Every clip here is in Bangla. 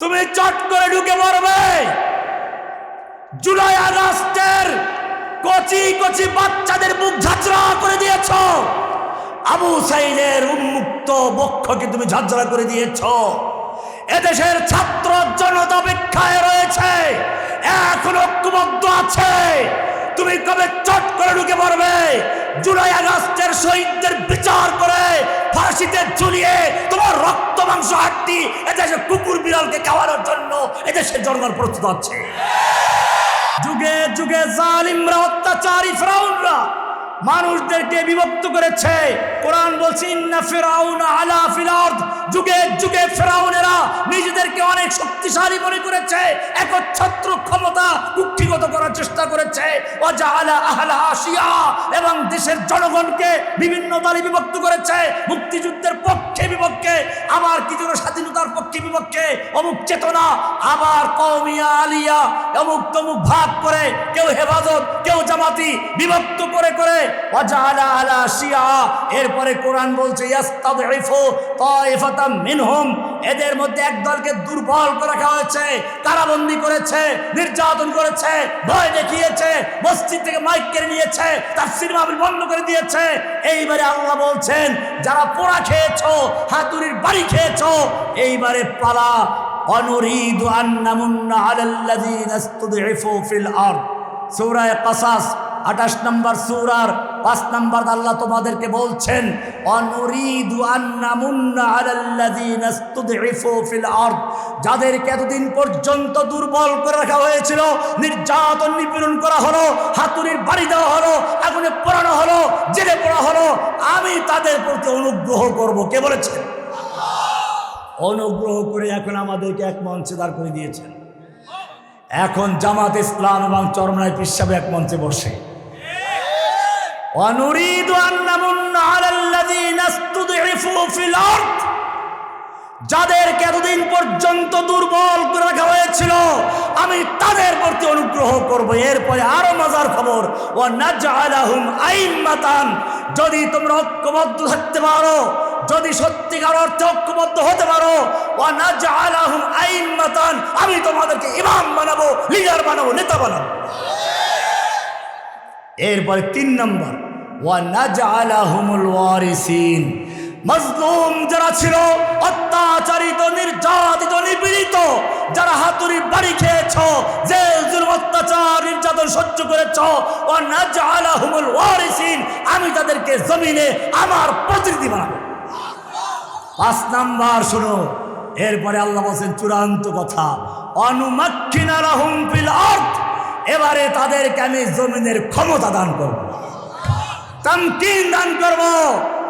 তুমি চট করে ঢুকে পড়বে। জুলাই আগস্টের কচি কচি বাচ্চাদের মুখ ঝাঁচড়া করে দিয়েছ। আবু সাইদের উন্মুক্ত বক্ষকে তুমি ঝাঁঝরা করে দিয়েছ। এদেশের ছাত্র জনতা অপেক্ষায় রয়েছে। এখন ঐক্যবদ্ধ আছে। তুমি কবে চট করে ঢুকে পড়বে? জুলাই আগস্টের শহীদদের বিচার করে ফাঁসিতে ঝুলিয়ে তোমার রক্ত, মাংস, হাড্ডি, এদেশে কুকুর, বিড়ালকে খাওয়ানোর জন্য এদেশে জনগণ প্রস্তুত হচ্ছে। যুগে যুগে জালিমরা, অত্যাচারী, ফেরাউনরা মানুষদেরকে বিভক্ত করেছে। কোরআন বলছে যুগে যুগে ফেরাউনেরা নিজেদেরকে অনেক শক্তিশালী মনে করেছে, একচ্ছত্র ক্ষমতা কুক্ষিগত করার চেষ্টা করেছে। শিয়া এবং দেশের জনগণকে বিভিন্ন দলে বিভক্ত করেছে, মুক্তিযুদ্ধের পক্ষে বিপক্ষে, আবার কিছু স্বাধীনতার পক্ষে বিপক্ষে। অমুক চেতনা, আবার কৌমিয়া আলিয়া, অমুক তমুক ভাগ করে, কেউ হেফাজত, কেউ জামাতি বিভক্ত করে করে এরপরে কোরআন বলছে এদের মধ্যে একদলকে দুর্বল করে রাখা হয়েছে কারাবন্দি করেছে, নির্যাতন করেছে, ভয় দেখিয়েছে, মসজিদ থেকে মাইক কেড়ে নিয়েছে, তার সিনেমা বন্ধ করে দিয়েছে। এইবারে আল্লাহ বলছেন, যারা পোড়া খেয়েছো, হাতুড়ির বাড়ি খেয়েছো, এইবারে পালা। অনুরিদু আন্নামুন্না আলাল্লাযীনা ইসতুদঈফু ফিল আরদ। সূরা কাসাস আঠাশ নম্বর সুরার পাঁচ নম্বর আল্লাহ তোমাদেরকে বলছেন যাদেরকে এতদিন পর্যন্ত দুর্বল করে রাখা হয়েছিল, নির্যাতন নিপীড়ন করা হলো, হাতুড়ির বাড়ি দেওয়া হলো, আগুনে পোড়ানো হলো, জেলে পড়া হলো, আমি তাদের প্রতি অনুগ্রহ করব। কে বলেছেন? অনুগ্রহ করে এখন আমাদেরকে এক মঞ্চে দাঁড় করে দিয়েছেন। এখন জামাত ইসলাম এবং চরমনায় পিসাবে এক মঞ্চে বসে। ونريد أن نمن على الذين استضعفوا في الأرض যাদেরকে এতদিন পর্যন্ত দুর্বল করে রাখা হয়েছিল আমি তাদের প্রতি অনুগ্রহ করব এরপরে আরো মজার খবর ও নাজআলাহুম আইম্মাতান যদি তোমরা ঐক্যবদ্ধ থাকতে পারো যদি সত্যিকার অর্থে ঐক্যবদ্ধ হতে পারো ও নাজআলাহুম আইম্মাতান আমি তোমাদেরকে ইমাম বানাবো লিডার বানাবো নেতা বানাবো এরপরে তিন নম্বর ওয়ানাজআলাহুমুল যারা ছিল, অত্যাচারিত, নির্যাতিত, নিপীড়িত, যারা হাতুড়ি বাড়ি খেয়েছ যে অত্যাচার, নির্যাতন সহ্য করেছ ও নাজআলাহুমুল ওয়ারিসিন, আমি তাদেরকে জমিনে আমার প্রতিনিধি বানাবো। পাঁচ নাম্বার শোনো, এরপরে আল্লাহ বলছেন চূড়ান্ত কথা অনুমাক্ষিনা রাহুম ফিল এবারে তাদেরকে আমি জমিনের ক্ষমতা দান করব। তামকিন দান করব।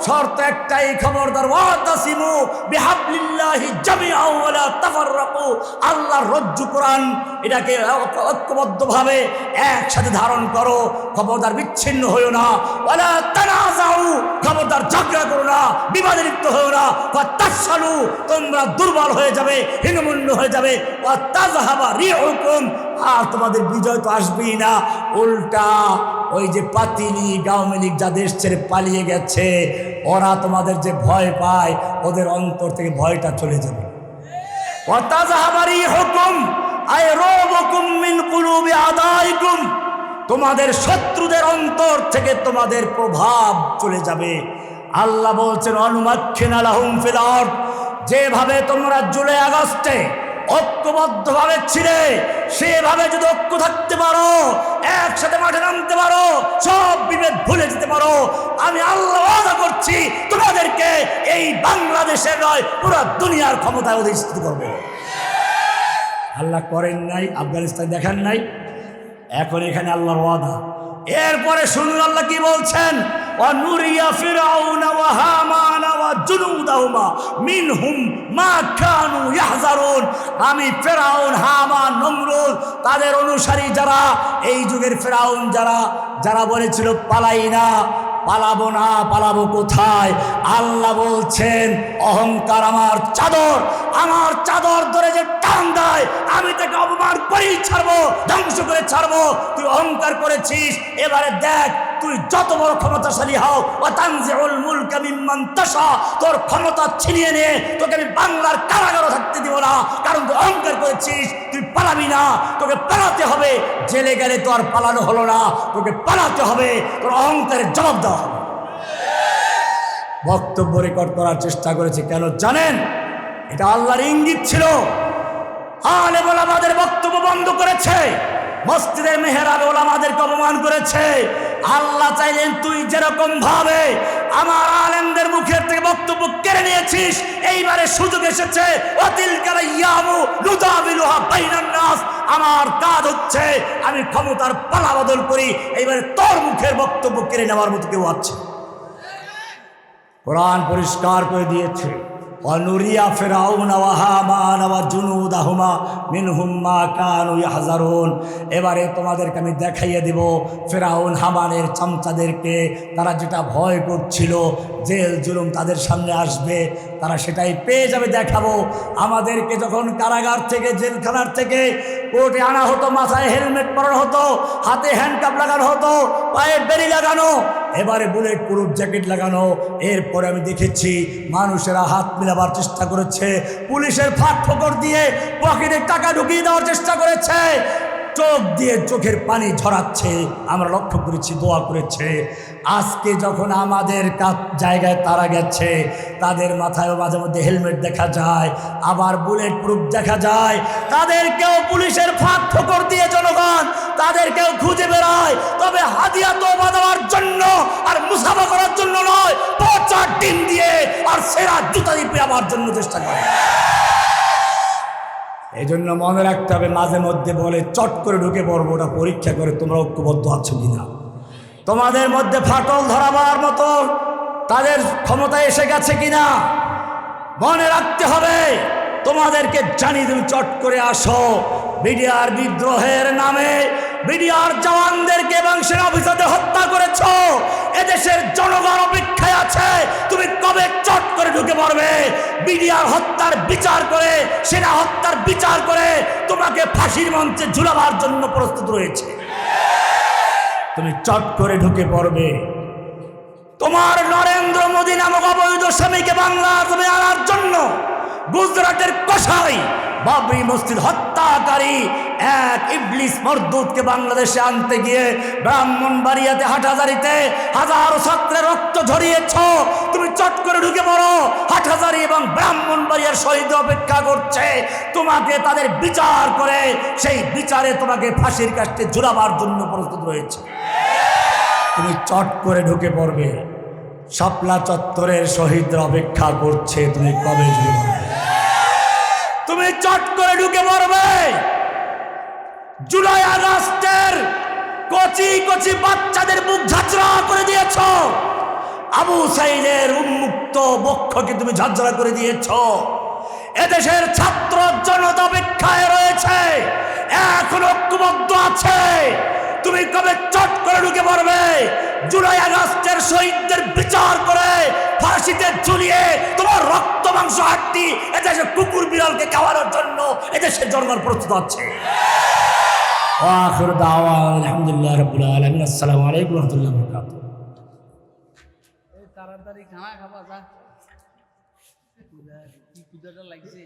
শর্ত একটাই, খবরদার ওয়াতাসিমু বিহাবলিল্লাহি জামিআ ওয়ালা তাফাররাকু। আল্লাহর রজ্জু কোরআন এটাকে ঐক্যবদ্ধভাবে একসাথে ধারণ করো। খবরদার বিচ্ছিন্ন হইও না। ওয়ালা তানাজাউ খবরদার ঝগড়া করো না। বিবাদে লিপ্ত হইও না। ওয়া তাসালু তোমরা দুর্বল হয়ে যাবে হীনমন্য হয়ে যাবে। ওয়া তাজহাবা রিহুকুম আর তোমাদের বিজয় তো আসবেই না। উল্টা ওই যে পাতিলি গাঁওমি লীগ যা দেশ ছেড়ে পালিয়ে গেছে, ওরা তোমাদের যে ভয় পায়, ওদের অন্তর থেকে ভয়টা চলে যাবে। তোমাদের শত্রুদের অন্তর থেকে তোমাদের প্রভাব চলে যাবে। আল্লাহ বলছেন, অনুমাক্ষিন আলাহুম ফিল যেভাবে তোমরা জুলাই আগস্টে ঐক্যবদ্ধভাবে ছিলে, সেভাবে যদি ঐক্য থাকতে পারো, একসাথে মাঠে নামতে পারো, সব বিভেদ ভুলে যেতে পারো, আমি আল্লাহ করছি, তোমাদেরকে এই বাংলাদেশের নয়, পুরো দুনিয়ার ক্ষমতায় অধিষ্ঠিত করব। আল্লাহ করেন নাই, আফগানিস্তান দেখান নাই, এখন এখানে আল্লাহর ওয়াদা। এরপরে শুনুন আল্লাহ কি বলছেন? আমি ফেরাউন হামা নমরুদ, তাদের অনুসারী যারা, এই যুগের ফেরাউন যারা যারা বলেছিল পালাই না পালাবো না, পালাবো কোথায়? আল্লাহ বলছেন, অহংকার আমার চাদর আমার চাদর ধরে যে টান দেয়, আমি তাকে অপমান করেই ছাড়বো, ধ্বংস করে ছাড়বো। তুই অহংকার করেছিস, এবারে দেখ তুই যত বড় ক্ষমতাশালী হও ও তানজিউল মুলকা মিম্মান তাশা, তোর ক্ষমতা ছিনিয়ে নিয়ে তোকে আমি বাংলার কারাগারে থাকতে দিব না। কারণ তুই অহংকার করেছিস, তুই পালাবি না। তোকে পালাতে হবে, জেলে গেলে তো আর পালানো হলো না। তোকে পালাতে হবে, তোর অহংকারের জবাব দেওয়া হবে। বক্তব্য রেকর্ড করার চেষ্টা করেছে, কেন জানেন? এটা আল্লাহর ইঙ্গিত ছিল। আলে ওলামাদের বক্তব্য বন্ধ করেছে। মসজিদের মেহরাবে ওলামাদেরকে অপমান করেছে। আল্লাহ চাইলেন তুই যেরকম ভাবে আমার আলেমদের মুখের থেকে বক্তব্য কেড়ে নিয়েছিস, এইবারে সুযোগ এসেছে আমার কাজ হচ্ছে আমি ক্ষমতার পালা বদল করি, এইবারে তোর মুখের বক্তব্য কেড়ে নেওয়ার মতো কেউ আছে? কোরআন পরিষ্কার করে দিয়েছে। অনুরিয়া ফেরাউন এবারে তোমাদেরকে আমি দেখাইয়ে দিব, ফেরাউন হামানের চামচাদেরকে তারা যেটা ভয় করছিল, জেল জুলুম তাদের সামনে আসবে, তারা সেটাই পেয়ে যাবে, দেখাবো। আমাদেরকে যখন কারাগার থেকে, জেলখানার থেকে কোর্টে আনা হতো, মাথায় হেলমেট পরানো হতো, হাতে হ্যান্ডকাপ লাগানো হতো, পায়ে বেরি লাগানো এবারে বুলেট প্রুফ জ্যাকেট লাগানো। এরপরে আমি দেখেছি মানুষেরা হাত মিলাবার চেষ্টা করেছে। পুলিশের ফাঁক ফকর দিয়ে পকেটে টাকা ঢুকিয়ে দেওয়ার চেষ্টা করেছে। চোখ দিয়ে চোখের পানি ঝরাচ্ছে। আমরা লক্ষ্য করেছি, দোয়া করেছে। আজকে যখন আমাদের জায়গায় তারা গেছে, তাদের মাথায় মাঝে মধ্যে হেলমেট দেখা যায়, আবার বুলেট প্রুফ দেখা যায়। তাদেরকেও পুলিশের ফাঁক ফকর দিয়ে জনগণ তাদেরকেও খুঁজে বেড়ায় তবে হাদিয়া তো দেওয়ার জন্য আর মুসাফা করার জন্য নয়, পচা ডিম দিয়ে আর সেরা জুতা দিয়ে পেয়াবার জন্য চেষ্টা করে। এই জন্য মনে রাখতে হবে, মাঝে মধ্যে বলে চট করে ঢুকে পড়ব, ওটা পরীক্ষা করে তোমরা ঐক্যবদ্ধ আছো কিনা। তোমাদের মধ্যে ফাটল ধরাবার মতো তাদের ক্ষমতা এসে গেছে কিনা? মনে রাখতে হবে, তোমাদেরকে জানিয়ে তুমি চট করে আসো। বিডিআর বিদ্রোহের নামে বিডিআর জওয়ানদেরকে এবং সেনা অফিসারদের হত্যা করেছ। এদেশের জনগণ অপেক্ষায় আছে। তুমি কবে চট করে ঢুকে পড়বে? বিডিআর হত্যার বিচার করে, সেনা হত্যার বিচার করে তোমাকে ফাঁসির মঞ্চে ঝুলাবার জন্য প্রস্তুত রয়েছে। তুমি চট করে ঢুকে পড়বে। তোমার নরেন্দ্র মোদী নামক অবৈধ স্বামীকে বাংলা আনার জন্য গুজরাটের কষাই বাবরি মসজিদ হত্যাকারী এক ইবলিস মরদুদকে বাংলাদেশে আনতে গিয়ে ব্রাহ্মণবাড়িয়াতে হাটহাজারিতে হাজারো ছাত্রের রক্ত ঝরিয়েছ। তুমি চট করে ঢুকে পড়ো। হাটহাজারি এবং ব্রাহ্মণবাড়িয়ার শহীদ অপেক্ষা করছে। তোমাকে তাদের বিচার করে, সেই বিচারে তোমাকে ফাঁসির কাছে ঝুলাবার জন্য প্রস্তুত রয়েছে। তুমি চট করে ঢুকে পড়বে। শাপলা চত্বরের শহীদরা অপেক্ষা করছে, তুমি কবে পড়বে? তুমি চট করে ঢুকে পড়বে জুলাই আগস্টের কচি কচি বাচ্চাদের মুখ ঝাঁচড়া করে দিয়েছ। আবু সাইদের উন্মুক্ত বক্ষকে তুমি ঝাঁঝরা করে দিয়েছ। এদেশের ছাত্র জনতা অপেক্ষায় রয়েছে। এখন ঐক্যবদ্ধ আছে। তুমি কবে চট করে ঢুকে পড়বে জুলাই আগস্টের শহীদদের বিচার করে ফাঁসিতে ঝুলিয়ে তোমার রক্ত মাংস হাড্ডি এদেশে কুকুর বিড়ালকে খাওয়ানোর জন্য এদেশে জনগণ প্রস্তুত হচ্ছে। আখির দাওয়া আলহামদুলিল্লাহ রাব্বুল আলামিন আসসালামু আলাইকুম ওয়া রাহমাতুল্লাহি ওয়া বারাকাতুহু। এই তাড়াতাড়ি খানা খাবা যা। লাগছে?